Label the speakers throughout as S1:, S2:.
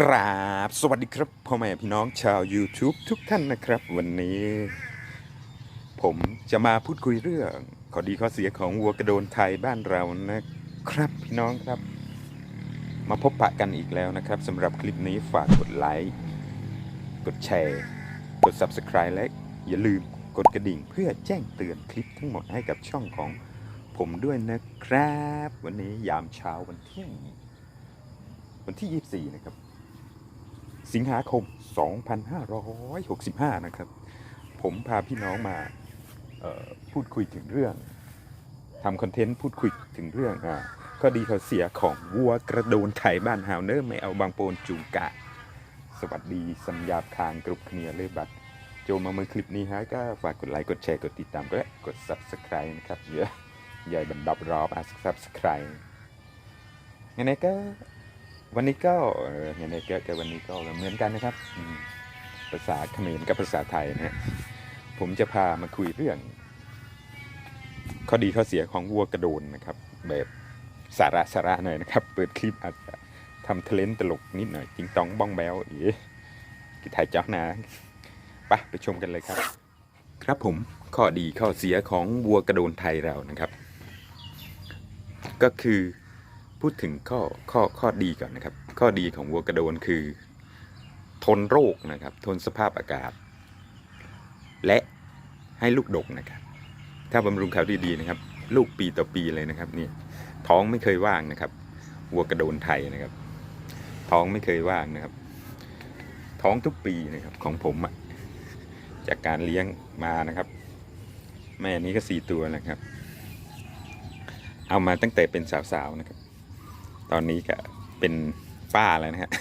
S1: กราบสวัสดีครับพ่อแม่พี่น้องชาว YouTube ทุกท่านนะครับ วันนี้ ผมจะมาพูดคุยเรื่องข้อดีข้อเสียของวัวกระโดนไทยบ้านเรานะครับพี่น้องครับ มาพบปะกันอีกแล้วนะครับสำหรับคลิปนี้ฝากกดไลค์กดแชร์ กด Subscribe และอย่าลืมกดกระดิ่งเพื่อแจ้งเตือนคลิปทั้งหมดให้กับช่องของผมด้วยนะครับ วันนี้ยามเช้าวันที่วันที่ 24 นะครับ สิงหาคม 2565 นะครับ ผมพาพี่น้องมาพูดคุยถึงเรื่องทำคอนเทนต์พูดคุยถึงเรื่องอ่าก็ดีเขาเสียของวัวกระโดนไถบ้านหาวเนอร์ไม่เอาบางโปนจูงกะ สวัสดีสัญญาคางกรุบเคลียรเลยบัตรโจมาเมื่อคลิปนี้ฮะก็ฝากกดไลค์ กดแชร์ กดติดตามก็และกด subscribe นะครับเยอะใหญ่บันดับรอบอะ subscribe งั้นก็ วันนี้ก็เออยังไงก็ก็วันนี้ก็เหมือนกันนะครับภาษาเขมรกับภาษาไทยนะฮะผมจะพามาคุยเรื่อง ข้อดีข้อเสียของวัวกระโดนนะครับ แบบสาระสาระหน่อยนะครับ เปิดคลิปอาจจะทำเทเลนตลกนิดหน่อยจิงตองบ้องแบวอีกิถ่ายจ้านะปะไปชมกันเลยครับ ครับผมข้อดีข้อเสียของวัวกระโดนไทยเรานะครับ ก็คือ พูดถึงข้อข้อข้อดีก่อนนะครับ ข้อดีของวัวกระโดนคือ ทนโรคนะครับ ทนสภาพอากาศ และให้ลูกดกนะครับ ถ้าบำรุงเขาดีๆนะครับ ลูกปีต่อปีเลยนะครับนี่ท้องไม่เคยว่างนะครับ วัวกระโดนไทยนะครับ ท้องไม่เคยว่างนะครับ ท้องทุกปีนะครับของผมอะจากการเลี้ยงมานะครับ แม่นี้ก็สี่ตัวนะครับ เอามาตั้งแต่เป็นสาวๆนะครับ ตอนนี้ก็เป็นป้าแล้วนะฮะ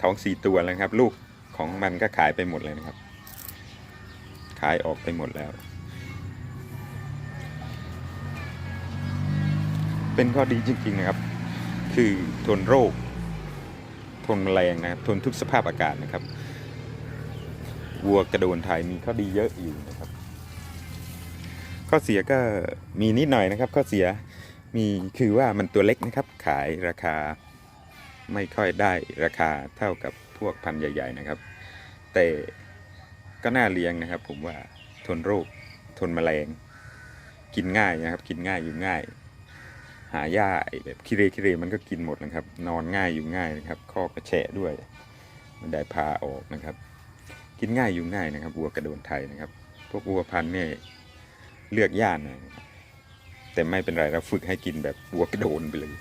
S1: ท้องสี่ตัวแล้วครับ ลูกของมันก็ขายไปหมดเลยนะครับ ขายออกไปหมดแล้ว เป็นข้อดีจริง ๆนะครับ คือทนโรค ทนแมลงนะครับ ทนทุกสภาพอากาศนะครับ วัวกระโดนไทยมีข้อดีเยอะอยู่นะครับ ข้อเสียก็มีนิดหน่อยนะครับ ข้อเสีย มีคือว่ามันตัวเล็กนะครับ ขายราคาไม่ค่อยได้ราคาเท่ากับพวกพันธุ์ใหญ่ ๆนะครับ แต่ก็น่าเลี้ยงนะครับ ผมว่าทนโรคทนแมลง กินง่ายนะครับ กินง่ายอยู่ง่าย หาหญ้าไอแบบคิเรคิเรมันก็กินหมดนะครับ นอนง่ายอยู่ง่ายนะครับข้อกระแฉะด้วย มันได้พาออกนะครับ กินง่ายอยู่ง่ายนะครับวัวกระโดนไทยนะครับ พวกวัวพันธุ์เนี่ยเลือกย่านหน่อยนะครับ แต่ไม่เป็นไรเราฝึกให้กินแบบวัวกระโดนไปเลย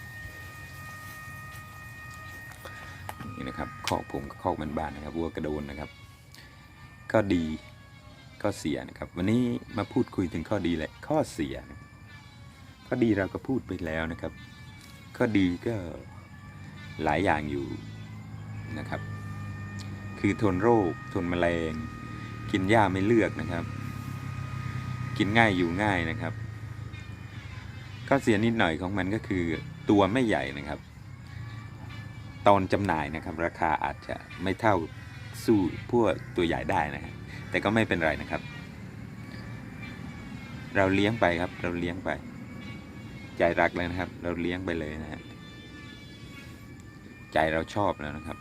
S1: นี่นะครับคอกผมกับคอกมันบ้านๆนะครับวัวกระโดนนะครับ ก็ดีก็เสียนะครับ วันนี้มาพูดคุยถึงข้อดีและข้อเสียนะข้อดีเราก็พูดไปแล้วนะครับ ข้อดีก็หลายอย่างอยู่นะครับ คือทนโรค ทนแมลง กินหญ้าไม่เลือกนะครับ กินง่ายอยู่ง่ายนะครับ ข้อเสียนิดหน่อยของมันก็คือตัวไม่ใหญ่นะครับ ตอนจำหน่ายนะครับ ราคาอาจจะไม่เท่าสู้พวกตัวใหญ่ได้นะฮะแต่ก็ไม่เป็นไรนะครับ เราเลี้ยงไปครับ เราเลี้ยงไป ใจรักเลยนะครับ เราเลี้ยงไปเลยนะฮะใจเราชอบแล้วนะครับ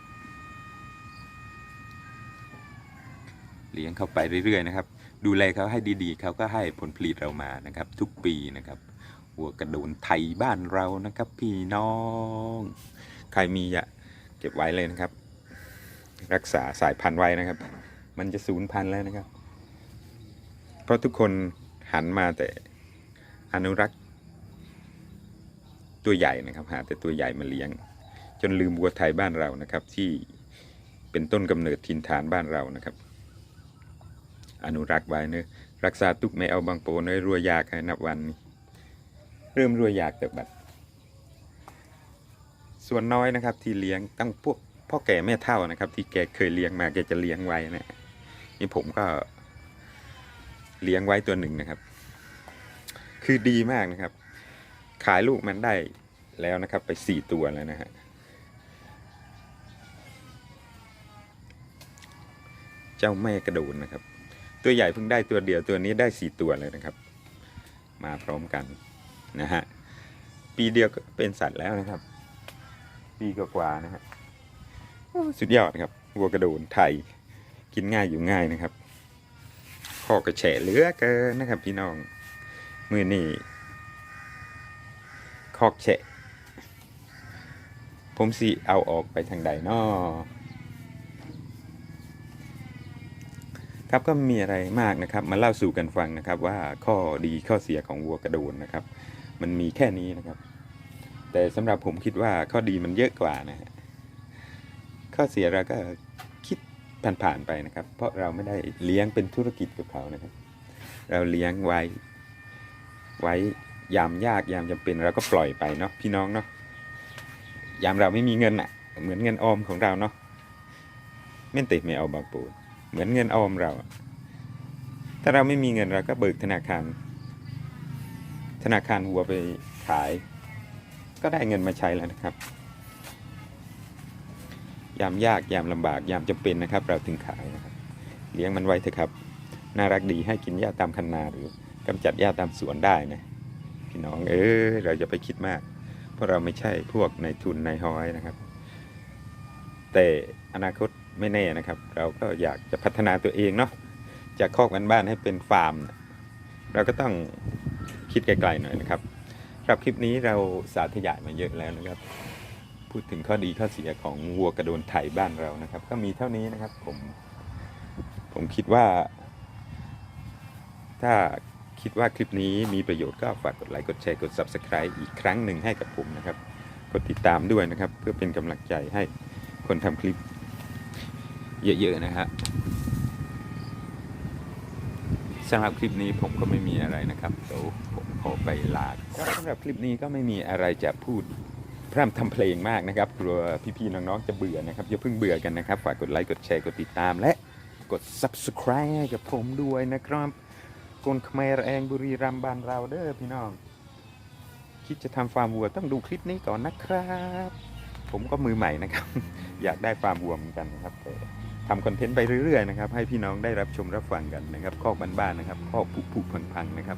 S1: เลี้ยงเข้าไปเรื่อยๆนะครับ ดูแลเขาให้ดีๆเขาก็ให้ผลผลิตเรามานะครับ ทุกปีนะครับ หัวกระโดนไทยบ้านเรานะครับ พี่น้อง ใครมีอะเก็บไว้เลยนะครับ รักษาสายพันธุ์ไว้นะครับ มันจะสูญพันธุ์แล้วนะครับ เพราะทุกคนหันมาแต่อนุรักษ์ ตัวใหญ่นะครับหาแต่ตัวใหญ่มาเลี้ยง จนลืมวัวไทยบ้านเรานะครับ ที่เป็นต้นกำเนิดถิ่นฐานบ้านเรานะครับ อนุรักษ์ไว้เนอะรักษาตุกไม่เอาบางโปเนยรัวยากให้นับวันนี้ เริ่มรวยากแต่บัดส่วนน้อยนะครับ ที่เลี้ยงตั้งพวกพ่อแก่แม่เท่านะครับ ที่แกเคยเลี้ยงมาแกจะเลี้ยงไว้นะนี่ผมก็ เลี้ยงไว้ตัวหนึ่งนะครับ คือดีมากนะครับ ขายลูกมันได้แล้วนะครับ ไปสี่ตัวแล้วนะฮะเจ้าแม่กระโดนนะครับ ตัวใหญ่เพิ่งได้ตัวเดียวตัวนี้ได้สี่ตัวเลยนะครับ มาพร้อมกัน นะฮะปีเดียวก็เป็นสัตว์แล้วนะครับ ปีกว่าๆนะฮะสุดยอดครับวัวกระโดนไทย กินง่ายอยู่ง่ายนะครับข้อกระแฉะเหลือเกินนะครับ พี่น้องมือนี่คอกแฉะ ผมสิเอาออกไปทางใดนอครับก็มีอะไรมากนะครับ มาเล่าสู่กันฟังนะครับ ว่าข้อดีข้อเสียของวัวกระโดนนะครับ มันมีแค่นี้นะครับ แต่สำหรับผมคิดว่าข้อดีมันเยอะกว่านะฮะข้อเสียเราก็คิดผ่านๆไปนะครับ เพราะเราไม่ได้เลี้ยงเป็นธุรกิจกับเขานะครับ เราเลี้ยงไว้ ไว้ยามยากยามจำเป็นเราก็ปล่อยไปเนาะพี่น้องเนาะยามเราไม่มีเงินอะ่ะ เหมือนเงินออมของเราเนาะเม่นติดไม่เอาบางปูเหมือนเงินออมเรา ถ้าเราไม่มีเงินเราก็เบิกธนาคาร ธนาคารหัวไปขาย ก็ได้เงินมาใช้แล้วนะครับ ยามยากยามลำบากยามจำเป็นนะครับ เราถึงขายนะครับ เลี้ยงมันไว้เถอะครับ น่ารักดีให้กินหญ้าตามคันนาหรือกำจัดหญ้าตามสวนได้นะพี่น้องเออเราจะไปคิดมาก เพราะเราไม่ใช่พวกในทุนในห้อยนะครับ แต่อนาคตไม่แน่นะครับ เราก็อยากจะพัฒนาตัวเองเนาะจากคอกบ้านๆให้เป็นฟาร์ม เราก็ต้อง คิดไกลๆหน่อยนะครับครับคลิปนี้เราสาธยายมาเยอะแล้วนะครับ พูดถึงข้อดีข้อเสียของวัวกระโดนไถบ้านเรานะครับ ก็มีเท่านี้นะครับผมผมคิดว่า ถ้าคิดว่าคลิปนี้มีประโยชน์ก็ฝากกดไลค์กดแชร์กด Subscribe อีกครั้งหนึ่งให้กับผมนะครับ กดติดตามด้วยนะครับ เพื่อเป็นกำลังใจให้คนทำคลิปเยอะๆนะฮะ สำหรับคลิปนี้ผมก็ไม่มีอะไรนะครับเดี๋ยวผมขอไปลาสำหรับคลิปนี้ก็ไม่มีอะไรจะพูดพร่ำทำเพลงมากนะครับกลัวพี่ๆน้องๆจะเบื่อนะครับอย่าเพิ่งเบื่อกันนะครับฝากกดไลค์กดแชร์กดติดตามและกด Subscribe ให้กับผมด้วยนะครับคนขมรเองบุรีรัมย์บ้านเราเด้อพี่น้อง คิดจะทำฟาร์มวัวต้องดูคลิปนี้ก่อนนะครับ ผมก็มือใหม่นะครับ อยากได้ฟาร์มวัวเหมือนกันนะครับ ทำคอนเทนต์ไปเรื่อยๆนะครับให้พี่น้องได้รับชมรับฟังกันนะครับคอกบ้านๆนะครับคอกผุผุพังๆนะครับ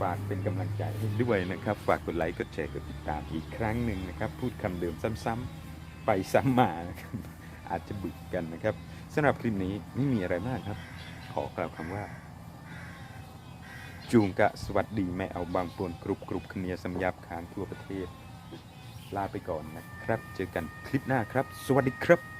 S1: ฝากเป็นกำลังใจให้ด้วยนะครับ ฝากกดไลค์กดแชร์กดติดตามอีกครั้งหนึ่งนะครับ พูดคำเดิมซ้ำๆไปซ้ำมานะครับอาจจะบึกกันนะครับสำหรับคลิปนี้ไม่มีอะไรมากครับ ขอกล่าวคำว่า จูงกะสวัสดีแม่เอาบางปวนกรุบกรุบเคลียร์สำยับขานทั่วประเทศ ลาไปก่อนนะครับ เจอกันคลิปหน้าครับ สวัสดีครับ